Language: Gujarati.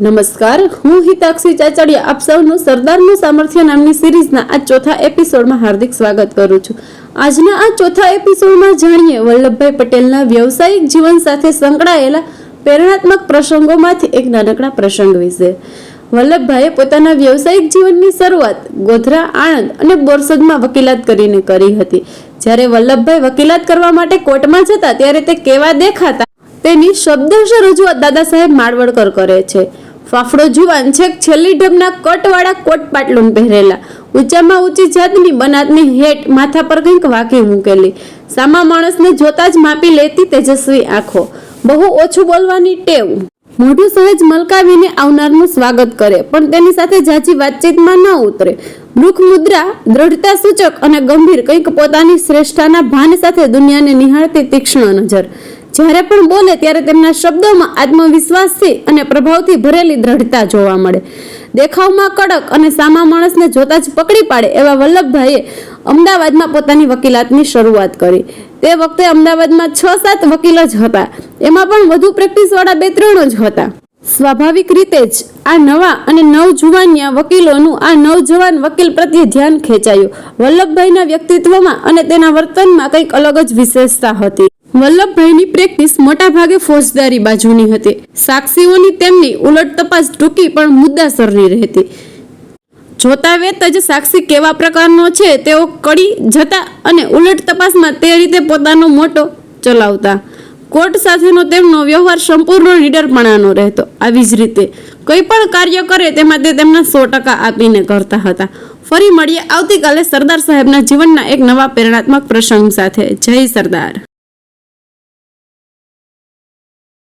નમસ્કાર, હું હિતાક્ષી ચાચડિયા. આપ સૌનું સરદારનું સામર્થ્ય નામની સિરીઝના આ ચોથા એપિસોડમાં હાર્દિક સ્વાગત કરું છું. આજના આ ચોથા એપિસોડમાં જાણીએ વલ્લભભાઈ પટેલના વ્યવસાયિક જીવન સાથે સંકળાયેલા પ્રેરણાત્મક પ્રસંગોમાંથી એક નાનકડા પ્રસંગ વિશે. વલ્લભભાઈએ પોતાના વ્યવસાયિક જીવનની શરૂઆત ગોધરા, આણંદ અને બોરસદમાં વકીલાત કરીને કરી હતી. જ્યારે વલ્લભભાઈ વકીલાત કરવા માટે કોર્ટમાં જતા, ત્યારે તે કેવા દેખાતા તેની શબ્દશ રજૂઆત દાદા સાહેબ માળવડકર કરે છે. ફાફડો જુવાન છેક છેલ્લી ઢબના કટવાળા કોટ પાટલું પહેરેલા. ઊંચામાં ઊંચી જાતની બનાતની હેટ માથા પર કંઈક વાંકી મૂકેલી. સામા માણસને જોતા જ માપી લેતી તેજસ્વી આંખો. બહુ ઓછું બોલવાની ટેવ. મોઢું સહેજ મલકાવીને આવનારનું સ્વાગત કરે, પણ તેની સાથે જાજી વાતચીતમાં ન ઉતરે. મુખ મુદ્રા, દ્રઢતા સૂચક અને ગંભીર કંઈક પોતાની શ્રેષ્ઠાના ભાન સાથે દુનિયાને નિહાળતી તીક્ષ્ણ નજર. જ્યારે પણ બોલે ત્યારે તેમના શબ્દોમાં આત્મવિશ્વાસથી અને પ્રભાવથી ભરેલી દ્રઢતા જોવા મળે. દેખાવમાં કડક અને સામા માણસને જોતા જ પકડી પાડે એવા વલ્લભભાઈએ અમદાવાદમાં પોતાની વકીલાતની શરૂઆત કરી. તે વખતે અમદાવાદમાં છ સાત વકીલ જ હતા. એમાં પણ વધુ પ્રેક્ટિસવાળા બે ત્રણ જ હતા. સ્વાભાવિક રીતે જ આ નવા અને નવજુવાનિયા વકીલોનું આ નવજવાન વકીલ પ્રત્યે ધ્યાન ખેંચાયું. વલ્લભભાઈના વ્યક્તિત્વમાં અને તેના વર્તનમાં કંઈક અલગ જ વિશેષતા હતી. વલ્લભભાઈની પ્રેક્ટિસ મોટા ભાગે ફોજદારી બાજુની હતી. સાક્ષીઓની તેમની ઉલટ તપાસ ટૂંકી પણ મુદ્દાસરની રહેતી. જોતા વેત જ સાક્ષી કેવા પ્રકારનો છે તેઓ કડી જતા અને ઉલટ તપાસમાં તે રીતે પોતાનો મોટો ચલાવતા. કોર્ટ સાથેનો તેમનો વ્યવહાર સંપૂર્ણ નિડરપણાનો રહેતો. આવી જ રીતે કંઈ પણ કાર્ય કરે તેમાં તે તેમના સો ટકા આપીને કરતા હતા. ફરી મળીએ આવતીકાલે સરદાર સાહેબના જીવનના એક નવા પ્રેરણાત્મક પ્રસંગ સાથે. જય સરદાર.